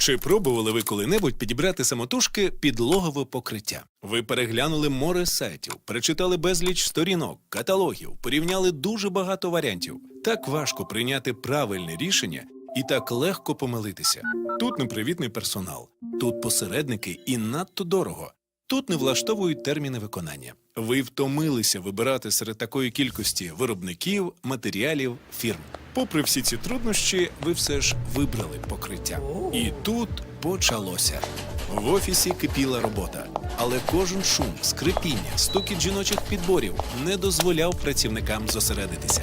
Чи пробували ви коли-небудь підібрати самотужки підлогове покриття? Ви переглянули море сайтів, перечитали безліч сторінок, каталогів, порівняли дуже багато варіантів. Так важко прийняти правильне рішення і так легко помилитися. Тут непривітний персонал, тут посередники і надто дорого. Тут не влаштовують терміни виконання. Ви втомилися вибирати серед такої кількості виробників, матеріалів, фірм. Попри всі ці труднощі, ви все ж вибрали покриття. І тут почалося. В офісі кипіла робота, але кожен шум, скрипіння, стукіт жіночих підборів не дозволяв працівникам зосередитися.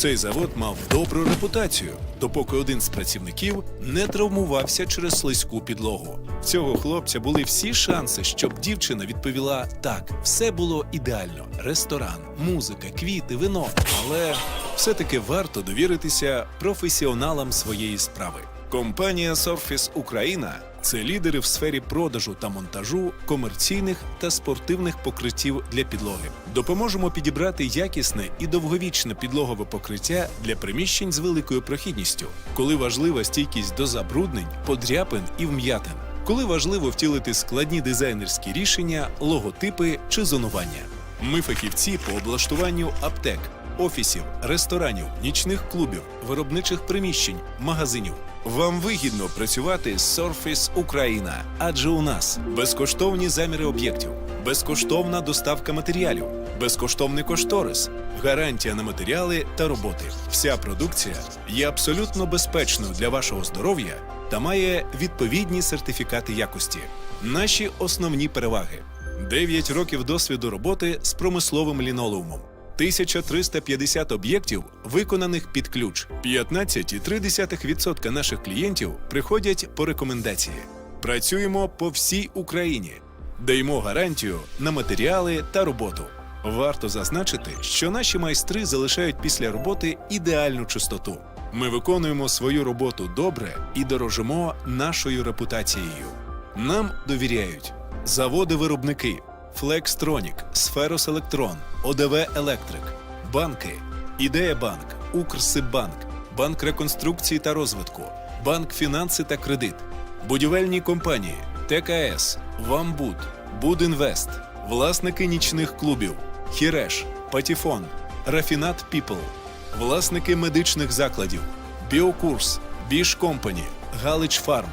Цей завод мав добру репутацію, допоки один з працівників не травмувався через слизьку підлогу. Цього хлопця були всі шанси, щоб дівчина відповіла так, все було ідеально: ресторан, музика, квіти, вино. Але все-таки варто довіритися професіоналам своєї справи. Компанія Surface Україна це лідери в сфері продажу та монтажу комерційних та спортивних покриттів для підлоги. Допоможемо підібрати якісне і довговічне підлогове покриття для приміщень з великою прохідністю, коли важлива стійкість до забруднень, подряпин і вм'ятин, коли важливо втілити складні дизайнерські рішення, логотипи чи зонування. Ми фахівці по облаштуванню аптек, офісів, ресторанів, нічних клубів, виробничих приміщень, магазинів. Вам вигідно працювати з Surface Україна, адже у нас безкоштовні заміри об'єктів, безкоштовна доставка матеріалів, безкоштовний кошторис, гарантія на матеріали та роботи. Вся продукція є абсолютно безпечною для вашого здоров'я та має відповідні сертифікати якості. Наші основні переваги: 9 років досвіду роботи з промисловим лінолеумом. 1350 об'єктів, виконаних під ключ. 15,3% наших клієнтів приходять по рекомендації. Працюємо по всій Україні. Даємо гарантію на матеріали та роботу. Варто зазначити, що наші майстри залишають після роботи ідеальну чистоту. Ми виконуємо свою роботу добре і дорожимо нашою репутацією. Нам довіряють заводи-виробники, Флекстронік, Сферос Електрон, ОДВ Електрик, банки, Ідея Банк, Укрсиббанк, Банк реконструкції та розвитку, Банк фінанси та кредит, будівельні компанії, ТКС, Вамбуд, Будінвест, власники нічних клубів, Хіреш, Патіфон, Рафінат Піпл, власники медичних закладів, Біокурс, Біш Компані, Галич Фарм,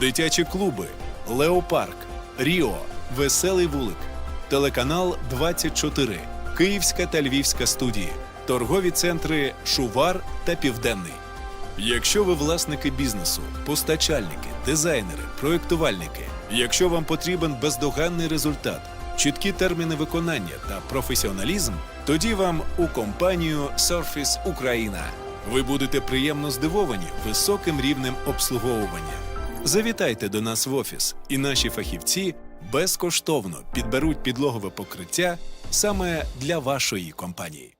дитячі клуби, Леопарк, Ріо, Веселий вулик, телеканал 24, Київська та Львівська студії, торгові центри Шувар та Південний. Якщо ви власники бізнесу, постачальники, дизайнери, проєктувальники, якщо вам потрібен бездоганний результат, чіткі терміни виконання та професіоналізм, тоді вам у компанію Surface Україна. Ви будете приємно здивовані високим рівнем обслуговування. Завітайте до нас в офіс, і наші фахівці безкоштовно підберуть підлогове покриття саме для вашої компанії.